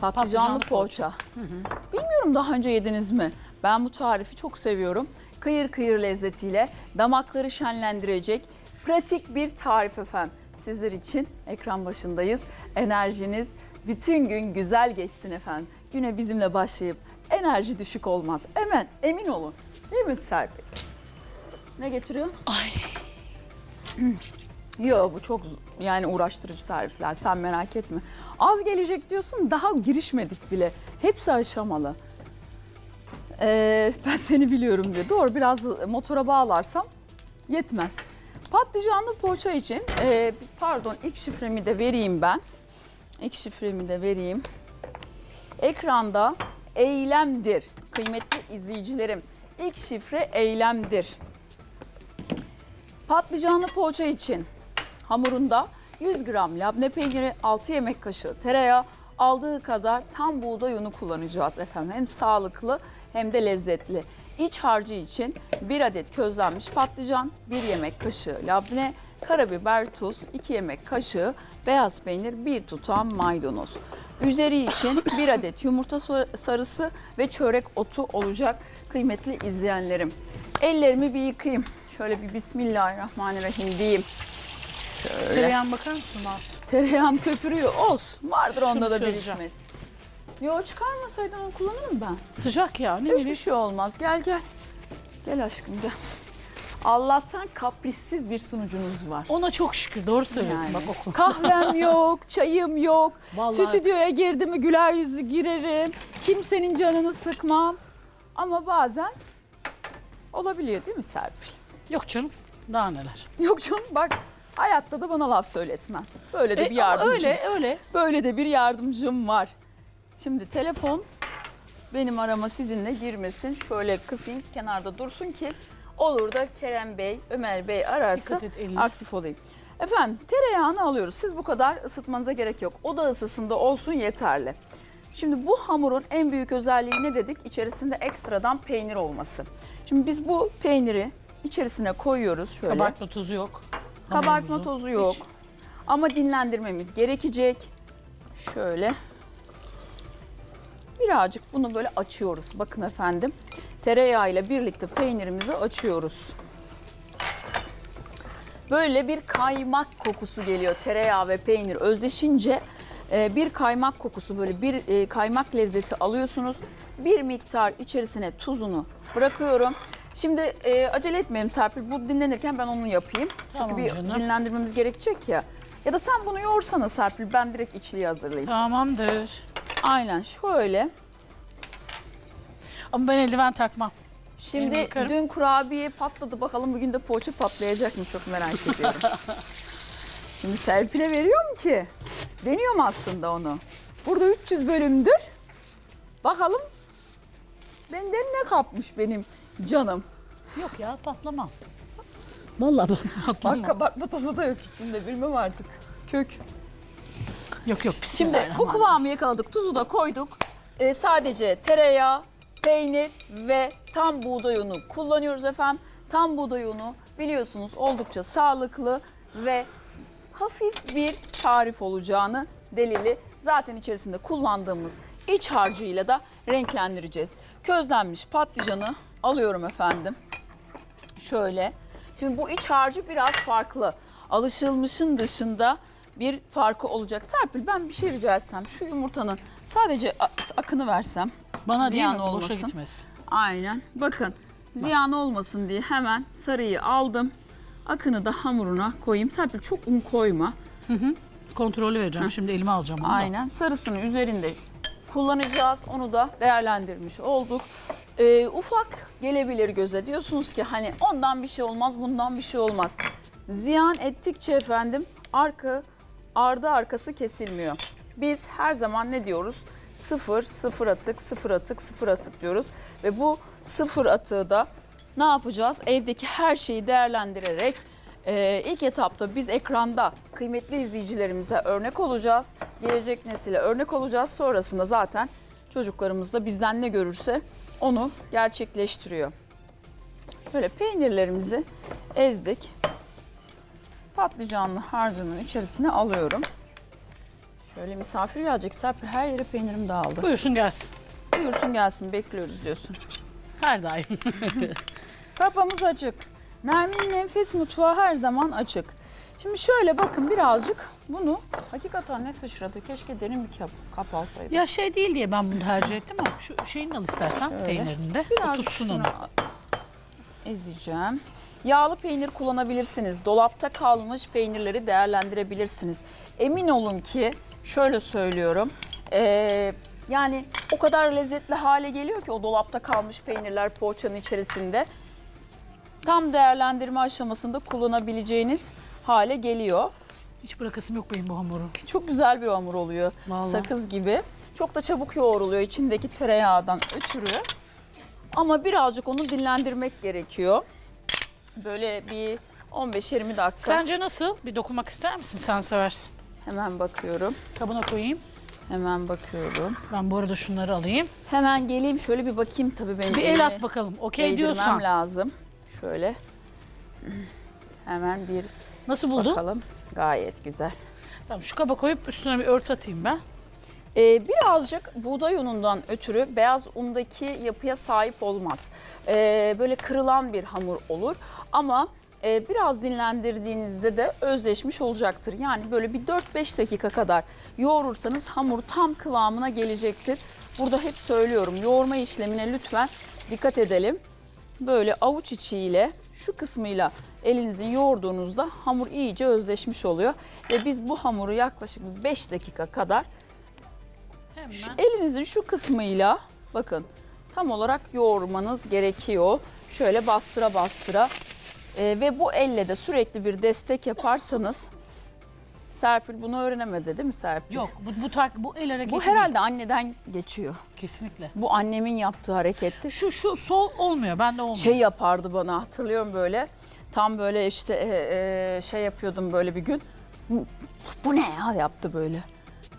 Patlıcanlı, Patlıcanlı poğaça. Bilmiyorum daha önce yediniz mi? Ben bu tarifi çok seviyorum. Kıyır kıyır lezzetiyle damakları şenlendirecek pratik bir tarif efendim. Sizler için ekran başındayız. Enerjiniz bütün gün güzel geçsin efendim. Güne bizimle başlayıp enerji düşük olmaz. Hemen emin olun. Değil mi Serpil? Ne getiriyor? Ay. Yo bu çok yani uğraştırıcı tarifler sen merak etme. Az gelecek diyorsun daha girişmedik bile. Hepsi aşamalı. Ee, ben seni biliyorum diye. Doğru biraz motora bağlarsam yetmez. Patlıcanlı poğaça için e, pardon ilk şifremi de vereyim ben. İlk şifremi de vereyim. Ekranda eylemdir. Kıymetli izleyicilerim ilk şifre eylemdir. Patlıcanlı poğaça için hamurunda 100 gram labne peyniri, 6 yemek kaşığı tereyağı, aldığı kadar tam buğday unu kullanacağız efendim. Hem sağlıklı hem de lezzetli. İç harcı için 1 adet közlenmiş patlıcan, 1 yemek kaşığı labne, karabiber, tuz, 2 yemek kaşığı beyaz peynir, 1 tutam maydanoz. Üzeri için 1 adet yumurta sarısı ve çörek otu olacak kıymetli izleyenlerim. Ellerimi bir yıkayayım. Şöyle bir Bismillahirrahmanirrahim diyeyim. Şöyle. Tereyağına bakar mısın Naz? Tereyağım köpürüyor. Olsun. Vardır onda Şunu da bir çözeceğim. hikmet. Yo çıkarmasaydın onu kullanırım ben. Sıcak ya ne Hiçbir bileyim. şey olmaz. Gel gel. Gel aşkım gel. Allah'tan kaprissiz bir sunucunuz var. Ona çok şükür doğru söylüyorsun Yani. bak okul. Kahvem yok, çayım yok. Vallahi Stüdyoya girdim mi güler yüzlü girerim. Kimsenin canını sıkmam. Ama bazen olabiliyor değil mi Serpil? yok canım daha neler. Yok canım bak hayatta da bana laf söyletmez. Böyle de E, bir yardımcım. öyle öyle. Böyle de bir yardımcım var. Şimdi telefon benim arama sizinle girmesin. Şöyle kısayım kenarda dursun ki olur da Kerem Bey, Ömer Bey ararsa Dikkat et eline. aktif olayım. Efendim tereyağını alıyoruz. Siz bu kadar ısıtmanıza gerek yok. Oda ısısında olsun yeterli. Şimdi bu hamurun en büyük özelliği ne dedik? İçerisinde ekstradan peynir olması. Şimdi biz bu peyniri içerisine koyuyoruz şöyle. Kabartma tozu yok. Kabartma tozu yok. hiç. Ama dinlendirmemiz gerekecek. Şöyle. Birazcık bunu böyle açıyoruz. Bakın efendim. Tereyağı ile birlikte peynirimizi açıyoruz. Böyle bir kaymak kokusu geliyor. Tereyağı ve peynir özleşince e, bir kaymak kokusu böyle bir e, kaymak lezzeti alıyorsunuz. Bir miktar içerisine tuzunu bırakıyorum. Şimdi e, acele etmeyelim Serpil. Bu dinlenirken ben onu yapayım. Çünkü Tamam bir canım. dinlendirmemiz gerekecek ya. Ya da sen bunu yoğursana Serpil. Ben direkt içliği hazırlayayım. Tamamdır. Aynen şöyle. Ama ben eldiven takmam. Şimdi dün kurabiye patladı. Bakalım bugün de poğaça patlayacak mı çok merak ediyorum. Şimdi Serpil'e veriyorum ki. Deniyorum aslında onu. Burada 300 bölümdür. Bakalım benden ne kapmış benim canım. Yok ya patlamam. Vallahi ben Bak patlamam. kabartma tozu da yok içinde bilmem artık. Kök. Yok yok Şimdi bu bismillahirrahmanirrahim. kıvamı yakaladık. Tuzu da koyduk. Ee, sadece tereyağı, peynir ve tam buğday unu kullanıyoruz efendim. Tam buğday unu biliyorsunuz oldukça sağlıklı ve hafif bir tarif olacağını delili zaten içerisinde kullandığımız iç harcıyla da renklendireceğiz. Közlenmiş patlıcanı alıyorum efendim. Şöyle. Şimdi bu iç harcı biraz farklı. Alışılmışın dışında bir farkı olacak. Serpil ben bir şey rica etsem. Şu yumurtanın sadece akını versem. Bana değil ziyan mi? Boşa olmasın. gitmez. Aynen. Bakın ziyan olmasın diye hemen sarıyı aldım. Akını da hamuruna koyayım. Serpil çok un koyma. Kontrolü vereceğim. Şimdi elime alacağım bunu da. Aynen. Sarısını üzerinde kullanacağız. Onu da değerlendirmiş olduk. Ee, ufak gelebilir göze. Diyorsunuz ki hani ondan bir şey olmaz, bundan bir şey olmaz. Ziyan ettikçe efendim arka ardı arkası kesilmiyor. Biz her zaman ne diyoruz? Sıfır, sıfır atık, sıfır atık, sıfır atık diyoruz. Ve bu sıfır atığı da ne yapacağız? Evdeki her şeyi değerlendirerek e, ilk etapta biz ekranda kıymetli izleyicilerimize örnek olacağız. Gelecek nesile örnek olacağız. Sonrasında zaten çocuklarımız da bizden ne görürse onu gerçekleştiriyor. Böyle peynirlerimizi ezdik. Patlıcanlı harcının içerisine alıyorum. Şöyle misafir gelecek Serpil her yere peynirim dağıldı. Buyursun gelsin. Buyursun gelsin bekliyoruz diyorsun. Her daim. Kapımız açık. Nermin'in enfes mutfağı her zaman açık. Şimdi şöyle bakın birazcık bunu hakikaten ne sıçradı. Keşke derin bir kap, kap alsaydım. ya şey değil diye ben bunu tercih ettim ama şu şeyini al istersen Şöyle. peynirini de. O Birazcık tutsun onu. ezeceğim. Yağlı peynir kullanabilirsiniz. Dolapta kalmış peynirleri değerlendirebilirsiniz. Emin olun ki şöyle söylüyorum. eee, yani o kadar lezzetli hale geliyor ki o dolapta kalmış peynirler poğaçanın içerisinde. Tam değerlendirme aşamasında kullanabileceğiniz hale geliyor. Hiç bırakasım yok benim bu hamuru. Çok güzel bir hamur oluyor. Vallahi. Sakız gibi. Çok da çabuk yoğruluyor içindeki tereyağından ötürü. Ama birazcık onu dinlendirmek gerekiyor. Böyle bir 15-20 dakika. Sence nasıl? Bir dokunmak ister misin? Sen seversin. Hemen bakıyorum. Kabına koyayım. Hemen bakıyorum. Ben bu arada şunları alayım. Hemen geleyim şöyle bir bakayım tabii benim Bir el at bakalım. Okey diyorsan. lazım. Şöyle. Hemen bir Nasıl buldun? bakalım. Gayet güzel. Tamam şu kaba koyup üstüne bir örtü atayım ben. Ee, birazcık buğday unundan ötürü beyaz undaki yapıya sahip olmaz. Ee, böyle kırılan bir hamur olur ama e, biraz dinlendirdiğinizde de özleşmiş olacaktır. Yani böyle bir 4-5 dakika kadar yoğurursanız hamur tam kıvamına gelecektir. Burada hep söylüyorum yoğurma işlemine lütfen dikkat edelim. Böyle avuç içiyle şu kısmıyla elinizin yoğurduğunuzda hamur iyice özleşmiş oluyor. Ve biz bu hamuru yaklaşık 5 dakika kadar Hemen. şu elinizin şu kısmıyla bakın tam olarak yoğurmanız gerekiyor. Şöyle bastıra bastıra Ee, ve bu elle de sürekli bir destek yaparsanız Serpil bunu öğrenemedi değil mi Serpil? Yok bu, bu, tak, bu el hareketi Bu herhalde anneden geçiyor. Kesinlikle. Bu annemin yaptığı hareketti. Şu şu sol olmuyor. Bende olmuyor. Şey yapardı bana hatırlıyorum böyle. Tam böyle işte e, e, şey yapıyordum böyle bir gün. Bu, bu ne ya yaptı böyle.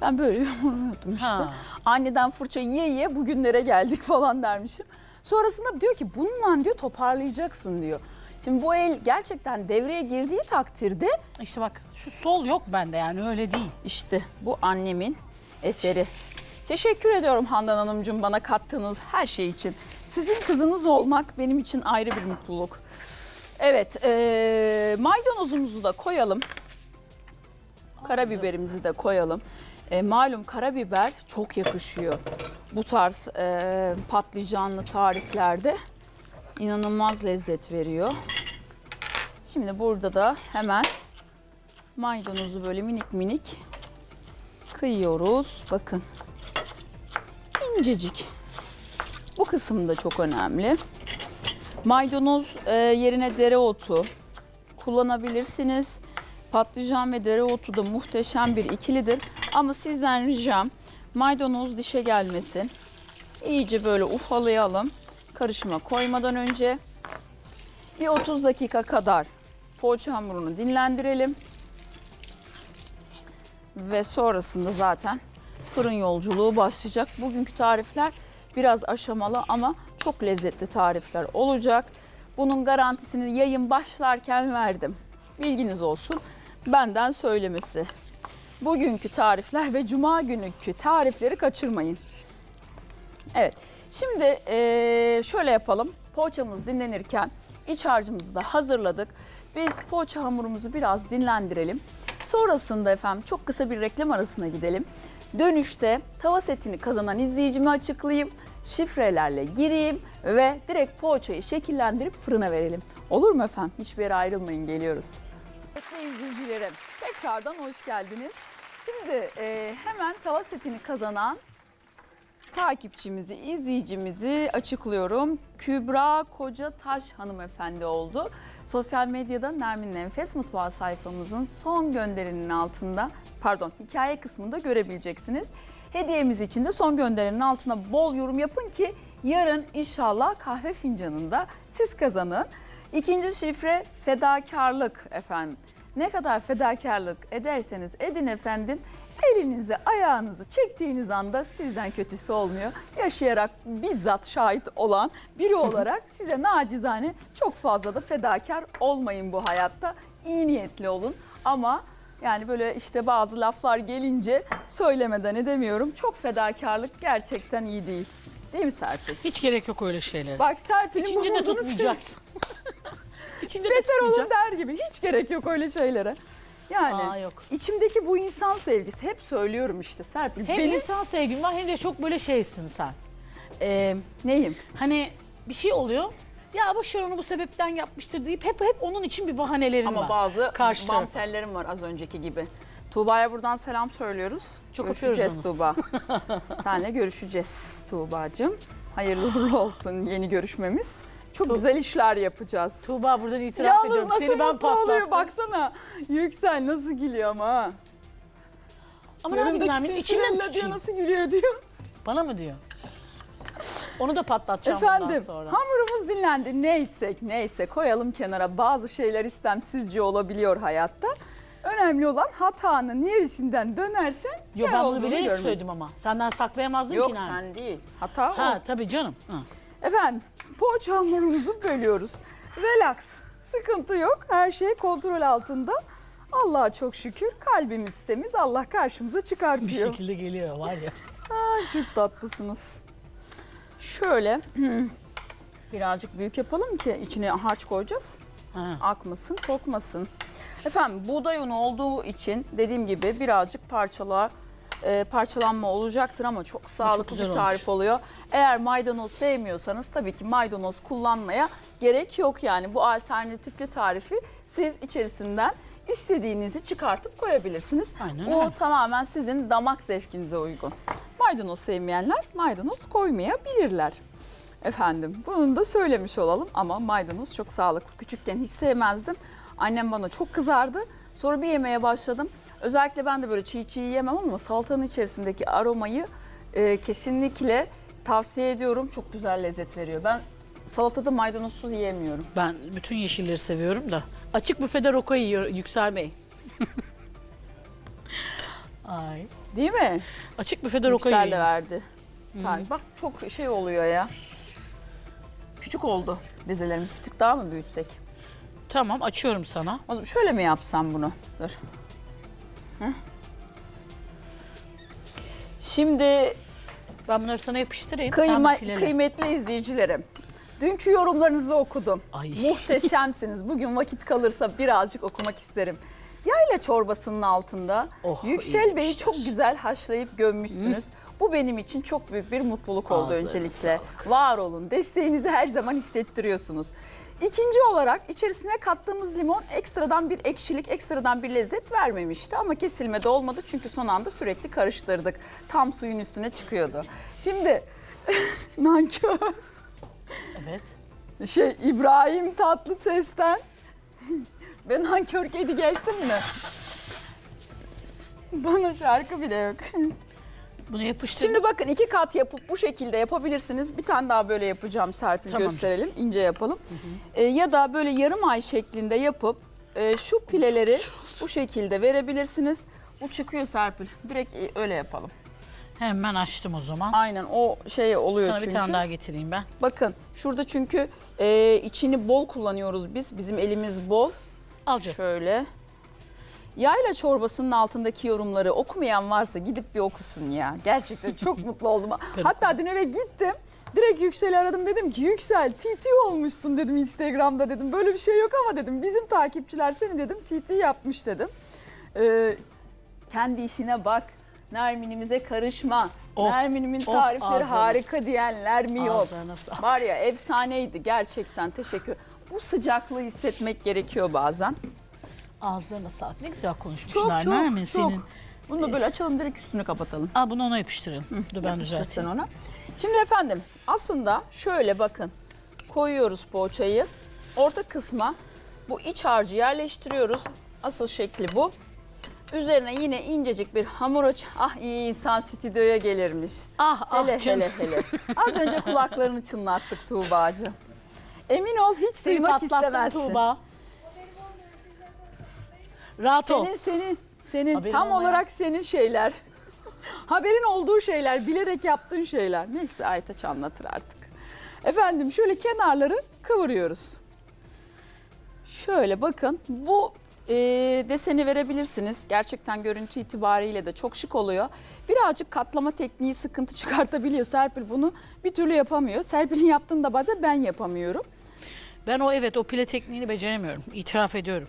Ben böyle yorumluyordum işte. Ha. Anneden fırça yiye yiye bugünlere geldik falan dermişim. Sonrasında diyor ki bununla diyor toparlayacaksın diyor. Şimdi bu el gerçekten devreye girdiği takdirde İşte bak şu sol yok bende yani öyle değil. işte bu annemin eseri. Teşekkür ediyorum Handan Hanımcığım bana kattığınız her şey için. Sizin kızınız olmak benim için ayrı bir mutluluk. Evet, eee, maydanozumuzu da koyalım. Karabiberimizi de koyalım. E, malum karabiber çok yakışıyor. Bu tarz e, patlıcanlı tariflerde inanılmaz lezzet veriyor. Şimdi burada da hemen maydanozu böyle minik minik kıyıyoruz. Bakın. İncecik. Bu kısım da çok önemli. Maydanoz e, yerine dereotu kullanabilirsiniz. Patlıcan ve dereotu da muhteşem bir ikilidir. Ama sizden ricam maydanoz dişe gelmesin. İyice böyle ufalayalım. Karışıma koymadan önce bir 30 dakika kadar poğaça hamurunu dinlendirelim. Ve sonrasında zaten fırın yolculuğu başlayacak. Bugünkü tarifler biraz aşamalı ama çok lezzetli tarifler olacak. Bunun garantisini yayın başlarken verdim. Bilginiz olsun. Benden söylemesi. Bugünkü tarifler ve cuma gününkü tarifleri kaçırmayın. Evet. Şimdi eee, şöyle yapalım. Poğaçamız dinlenirken iç harcımızı da hazırladık. Biz poğaça hamurumuzu biraz dinlendirelim. Sonrasında efendim çok kısa bir reklam arasına gidelim. Dönüşte tava setini kazanan izleyicimi açıklayayım. Şifrelerle gireyim ve direkt poğaçayı şekillendirip fırına verelim. Olur mu efendim? Hiçbir yere ayrılmayın geliyoruz. Sevgili izleyicilerim tekrardan hoş geldiniz. Şimdi e, hemen tava setini kazanan takipçimizi, izleyicimizi açıklıyorum. Kübra Koca Taş hanımefendi oldu. Sosyal medyada Nermin'in Enfes Mutfağı sayfamızın son gönderinin altında, pardon hikaye kısmında görebileceksiniz. Hediyemiz için de son gönderinin altına bol yorum yapın ki yarın inşallah kahve fincanında siz kazanın. İkinci şifre fedakarlık efendim. Ne kadar fedakarlık ederseniz edin efendim elinizi ayağınızı çektiğiniz anda sizden kötüsü olmuyor. Yaşayarak bizzat şahit olan biri olarak size nacizane çok fazla da fedakar olmayın bu hayatta. İyi niyetli olun ama Yani böyle işte bazı laflar gelince söylemeden edemiyorum. Çok fedakarlık gerçekten iyi değil. Değil mi Serpil? Hiç gerek yok öyle şeylere. Bak Serpil'in bu modunu tutmayacaksın. İçinde de Beter olun der gibi. Hiç gerek yok öyle şeylere. Yani Aa yok. içimdeki bu insan sevgisi hep söylüyorum işte Serpil. Hem benim insan sevgin var hem de çok böyle şeysin sen. Ee, neyim? hani bir şey oluyor. Ya boş ver onu bu sebepten yapmıştır deyip hep hep onun için bir bahanelerin Ama var. bazı Karşı bam tarafa. tellerim var az önceki gibi. Tuğba'ya buradan selam söylüyoruz. Çok görüşeceğiz öpüyoruz Tuğba. Seninle görüşeceğiz Tuğba'cığım. Hayırlı uğurlu olsun yeni görüşmemiz. Çok Tu- güzel işler yapacağız. Tuğba buradan itiraf Yalnız ediyorum. nasıl Seni ben mutlu oluyor patlattım. baksana. Yüksel nasıl gülüyor ama ha. Ama ne yapayım Yanındaki Nermin? Cinderella diyor tutayım. nasıl gülüyor diyor. Bana mı diyor? Onu da patlatacağım bundan Efendim sonra. hamurumuz dinlendi. Neysek neyse koyalım kenara. Bazı şeyler istemsizce olabiliyor hayatta. Önemli olan hatanın neresinden dönersen Yo kâr ben bunu olduğunu bilerek görmek. söyledim ama. Senden saklayamazdım Yok ki Nermin. sen değil. Hata o. Ha tabii canım. Ha. Efendim poğaça hamurumuzu bölüyoruz. Relax. Sıkıntı yok. Her şey kontrol altında. Allah'a çok şükür kalbimiz temiz. Allah karşımıza Bir çıkartıyor. şekilde geliyor var ya. Ay çok tatlısınız. Şöyle birazcık büyük yapalım ki içine harç koyacağız. Ha. Akmasın, kokmasın. Efendim buğday unu olduğu için dediğim gibi birazcık parçalar e, parçalanma olacaktır ama çok sağlıklı güzel bir tarif olmuş. oluyor. Eğer maydanoz sevmiyorsanız tabii ki maydanoz kullanmaya gerek yok yani. Bu alternatifli tarifi siz içerisinden istediğinizi çıkartıp koyabilirsiniz. Aynen O öyle. tamamen sizin damak zevkinize uygun. Maydanoz sevmeyenler maydanoz koymayabilirler. Efendim bunu da söylemiş olalım ama maydanoz çok sağlıklı. Küçükken hiç sevmezdim. Annem bana çok kızardı. Sonra bir yemeye başladım. Özellikle ben de böyle çiğ çiğ yemem ama salatanın içerisindeki aromayı e, kesinlikle tavsiye ediyorum. Çok güzel lezzet veriyor. Ben salatada maydanozsuz yiyemiyorum. Ben bütün yeşilleri seviyorum da. Açık büfede roka yiyor Yüksel Bey. Ay. Değil mi? Açık büfede roka Yüksel de yiyor. verdi. Tarif. Bak çok şey oluyor ya. Küçük oldu bezelerimiz. Bir tık daha mı büyütsek? Tamam açıyorum sana. O zaman şöyle mi yapsam bunu? Dur. Şimdi Ben bunları sana yapıştırayım. kıyma, sen filele. kıymetli izleyicilerim. Dünkü yorumlarınızı okudum. Ay. Muhteşemsiniz. Bugün vakit kalırsa birazcık okumak isterim. Yayla çorbasının altında Oh, Yüksel Bey'i iyiymişler. çok güzel haşlayıp gömmüşsünüz. Bu benim için çok büyük bir mutluluk oldu Ağızlarına öncelikle. Var olun. Desteğinizi her zaman hissettiriyorsunuz. İkinci olarak içerisine kattığımız limon ekstradan bir ekşilik, ekstradan bir lezzet vermemişti. Ama kesilme de olmadı çünkü son anda sürekli karıştırdık. Tam suyun üstüne çıkıyordu. Şimdi nankör Evet. şey İbrahim Tatlıses'ten ben nankör kedi gelsin mi? Bana şarkı bile yok. Bunu yapıştır. Şimdi bakın iki kat yapıp bu şekilde yapabilirsiniz. Bir tane daha böyle yapacağım Serpil Tamam. gösterelim. ince yapalım. Ee, ya da böyle yarım ay şeklinde yapıp e, şu pileleri bu şekilde verebilirsiniz. Bu çıkıyor Serpil. Direkt e, öyle yapalım. Hemen açtım o zaman. Aynen o şey oluyor Sana çünkü. bir tane daha getireyim ben. Bakın şurada çünkü e, içini bol kullanıyoruz biz. Bizim elimiz bol. Al canım. Şöyle. Yayla çorbasının altındaki yorumları okumayan varsa gidip bir okusun ya. Gerçekten çok mutlu oldum. Hatta dün eve gittim. Direkt Yüksel'i aradım dedim ki Yüksel TT olmuşsun dedim Instagram'da dedim. Böyle bir şey yok ama dedim bizim takipçiler seni dedim TT yapmış dedim. Ee, kendi işine bak. Nermin'imize karışma. Oh, Nermin'imin oh, tarifleri ağzına. harika diyenler mi yok? Var ya efsaneydi gerçekten teşekkür. Bu sıcaklığı hissetmek gerekiyor bazen. Ağızlarına sağlık. Ne güzel konuşmuşlar. Çok çok Nermin çok. senin. Bunu da böyle açalım direkt üstünü kapatalım. Al bunu ona yapıştırın. Dur ben düzelteyim. ona. Şimdi efendim aslında şöyle bakın koyuyoruz poğaçayı. Orta kısma bu iç harcı yerleştiriyoruz. Asıl şekli bu. Üzerine yine incecik bir hamur aç. Ah iyi insan stüdyoya gelirmiş. Ah ah Hele canım. hele hele. Az önce kulaklarını çınlattık Tuğba'cığım. Emin ol hiç duymak istemezsin. Tuğba. Rahat ol. Senin senin senin Haberin tam olmayan- olarak senin şeyler. Haberin olduğu şeyler, bilerek yaptığın şeyler. Neyse Aytaç anlatır artık. Efendim şöyle kenarları kıvırıyoruz. Şöyle bakın bu e, deseni verebilirsiniz. Gerçekten görüntü itibariyle de çok şık oluyor. Birazcık katlama tekniği sıkıntı çıkartabiliyor. Serpil bunu bir türlü yapamıyor. Serpil'in yaptığını da bazen ben yapamıyorum. Ben o evet o pile tekniğini beceremiyorum. İtiraf ediyorum.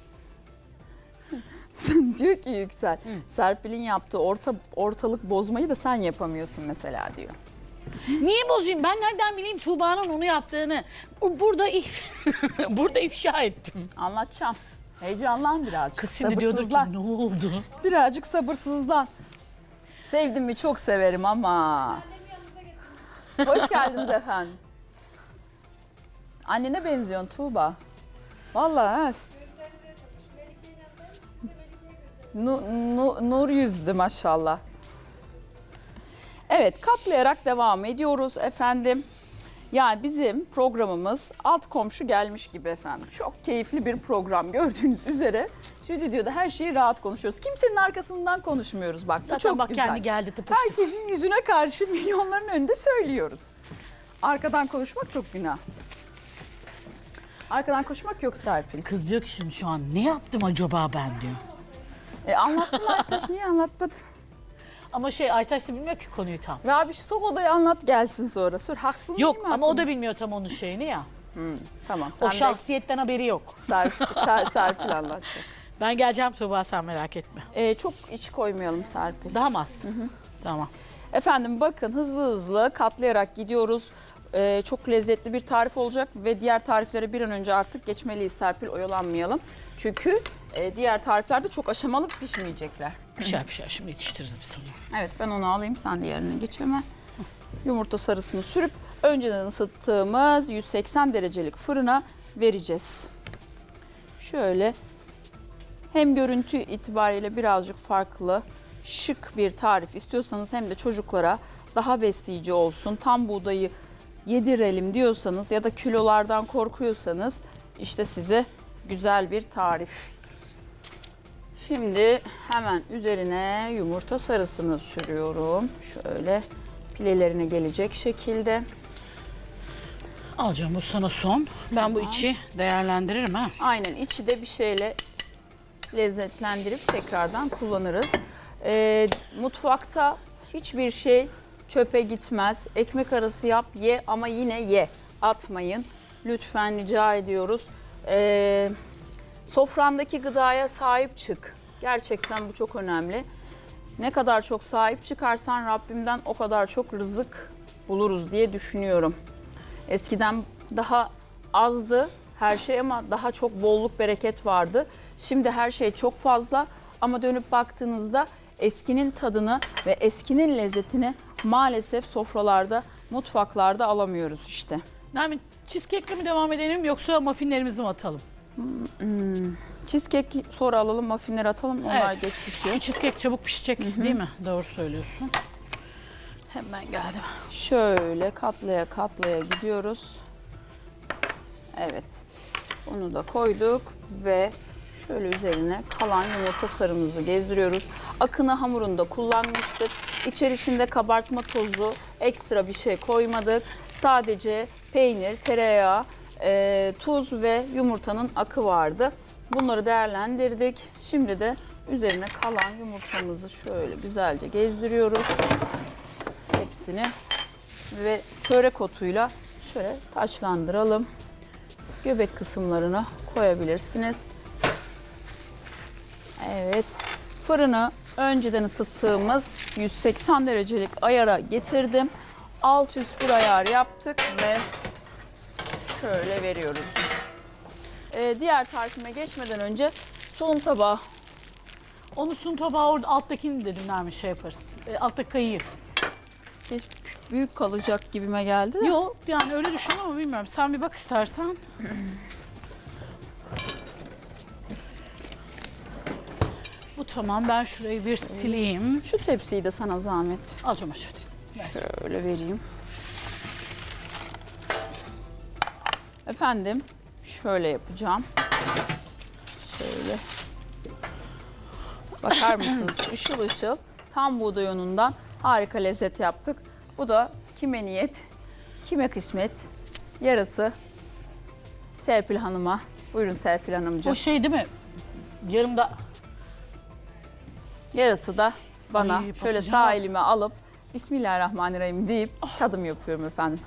diyor ki Yüksel, Serpil'in yaptığı orta ortalık bozmayı da sen yapamıyorsun mesela diyor. Niye bozayım? Ben nereden bileyim Tuğba'nın onu yaptığını? Bu- Burada if burada ifşa ettim. Anlatacağım. Heyecanlan birazcık. Kız şimdi diyordur ki sabırsızlan. ne oldu? Birazcık sabırsızlan. Sevdim mi çok severim ama. Hoş geldiniz efendim. Annene benziyorsun Tuğba. Vallahi ha. Nu, nu- nur yüzdü maşallah. Evet katlayarak devam ediyoruz efendim. Yani bizim programımız alt komşu gelmiş gibi efendim. Çok keyifli bir program gördüğünüz üzere. Stüdyoda her şeyi rahat konuşuyoruz. Kimsenin arkasından konuşmuyoruz bak. Zaten çok bak güzel. kendi geldi tıpıştı. Herkesin yüzüne karşı milyonların önünde söylüyoruz. Arkadan konuşmak çok günah. Arkadan konuşmak yok Serpil. Kız diyor ki şimdi şu an ne yaptım acaba ben diyor. E, anlatsın arkadaş niye anlatmadın? Ama şey Aytaş da bilmiyor ki konuyu tam. Ve abi şu sok odayı anlat gelsin sonra. Sor haksız Yok değil mi ama o da bilmiyor tam onun şeyini ya. Tamam. O sen şahsiyetten haberi yok. de Serp- Ser- Serpil anlatacak. Ben geleceğim Tuğba sen merak etme. E, çok iç koymayalım Serpil. Daha mı az? Tamam. Efendim bakın hızlı hızlı katlayarak gidiyoruz. Ee, çok lezzetli bir tarif olacak ve diğer tariflere bir an önce artık geçmeliyiz Serpil oyalanmayalım. Çünkü e, diğer tariflerde çok aşamalı pişmeyecekler. Pişer pişer şimdi yetiştiririz biz onu. Evet ben onu alayım sen diğerine geç hemen. Yumurta sarısını sürüp önceden ısıttığımız 180 derecelik fırına vereceğiz. Şöyle hem görüntü itibariyle birazcık farklı, şık bir tarif istiyorsanız hem de çocuklara daha besleyici olsun, tam buğdayı yedirelim diyorsanız ya da kilolardan korkuyorsanız işte size güzel bir tarif. Şimdi hemen üzerine yumurta sarısını sürüyorum. Şöyle pilelerine gelecek şekilde. Alacağım bu sana son. Ben bu içi değerlendiririm ha. Aynen içi de bir şeyle lezzetlendirip tekrardan kullanırız. Ee, mutfakta hiçbir şey çöpe gitmez. Ekmek arası yap ye ama yine ye. Atmayın. Lütfen rica ediyoruz. Ee, sofrandaki gıdaya sahip çık. Gerçekten bu çok önemli. Ne kadar çok sahip çıkarsan Rabbimden o kadar çok rızık buluruz diye düşünüyorum. Eskiden daha azdı her şey ama daha çok bolluk bereket vardı. Şimdi her şey çok fazla ama dönüp baktığınızda eskinin tadını ve eskinin lezzetini maalesef sofralarda, mutfaklarda alamıyoruz işte. Nermin cheesecake'le mi devam edelim yoksa muffinlerimizi mi atalım? Cheesecake sonra alalım, muffinleri atalım. Onlar Evet. geç pişiyor. Cheesecake çabuk pişecek değil mi? Doğru söylüyorsun. Hemen geldim. Şöyle katlaya katlaya gidiyoruz. Evet. Onu da koyduk ve şöyle üzerine kalan yumurta sarımızı gezdiriyoruz. Akını hamurunda kullanmıştık. İçerisinde kabartma tozu, ekstra bir şey koymadık. Sadece peynir, tereyağı, e, tuz ve yumurtanın akı vardı. Bunları değerlendirdik. Şimdi de üzerine kalan yumurtamızı şöyle güzelce gezdiriyoruz hepsini ve çörek otuyla şöyle taçlandıralım. Göbek kısımlarına koyabilirsiniz. Evet. Fırını önceden ısıttığımız 180 derecelik ayara getirdim. Alt üst bir ayar yaptık ve şöyle veriyoruz. Ee, diğer tarifime geçmeden önce sunum tabağı Onu sun tabağı orada alttakini dedim Nermin şey yaparız. E, alttaki kayıyı. Hiç büyük kalacak gibime geldi de. Yok yani öyle düşün ama bilmiyorum. Sen bir bak istersen. Bu tamam. Ben şurayı bir sileyim. Şu tepsiyi de sana zahmet. Alacağım aşağıya. Şöyle vereyim. Efendim şöyle yapacağım. Şöyle. Bakar mısınız? Işıl ışıl tam buğday unundan harika lezzet yaptık. Bu da kime niyet, kime kısmet. Yarısı Serpil Hanım'a. Buyurun Serpil Hanımcığım. O şey değil mi? Yarım da Yarısı da bana Ay, şöyle patlıcan sağ var. elime alıp Bismillahirrahmanirrahim deyip tadım yapıyorum efendim.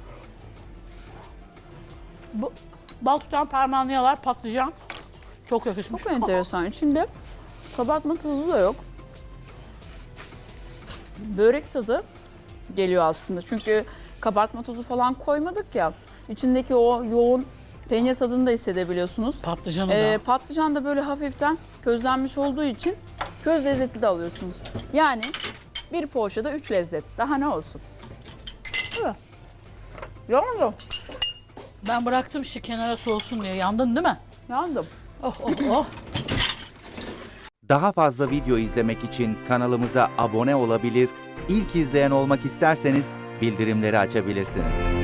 bu, bal tutan parmağını yalar patlıcan. Çok yakışmış. Çok enteresan. İçinde kabartma tadı da yok. Börek tadı geliyor aslında. Çünkü kabartma tozu falan koymadık ya. İçindeki o yoğun peynir tadını da hissedebiliyorsunuz. Patlıcanı Ee, da. patlıcan da böyle hafiften közlenmiş olduğu için köz lezzeti de alıyorsunuz. Yani bir poğaçada üç lezzet. Daha ne olsun? Yandım. Ben bıraktım şu kenara soğusun diye. Yandın değil mi? Yandım. Oh oh oh. Daha fazla video izlemek için kanalımıza abone olabilir, ilk izleyen olmak isterseniz bildirimleri açabilirsiniz.